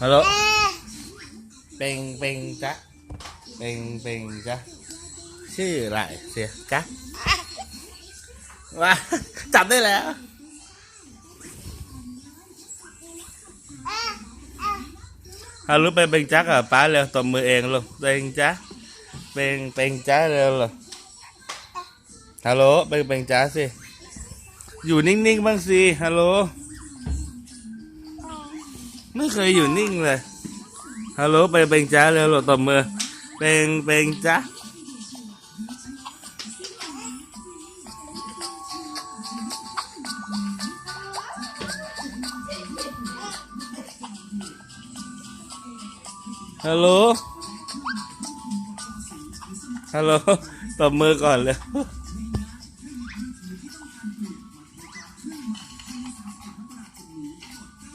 ฮัลโหลเป็งเป็งจ๊ะเป็งเป็งจ๊ะชื่ออะไรเสียจ๊ะว้าจับได้แล้วฮัลโหลเป็นเป็งจ๊ะกับป้าเร็วตบมือเองลูกเป็งจ๊ะเป็งเป็งจ๊ะเร็วเลยฮัลโหลเป็นเป็งจ๊ะสิอยู่นิ่งๆบ้างสิฮัลโหล ไม่เคยอยู่นิ่งเลยฮัลโหลไปเป็นจ้าเลยหลตบมือเป็นเป็นจ้าฮัลโหล ฮัลโหล ตบมือก่อนเลย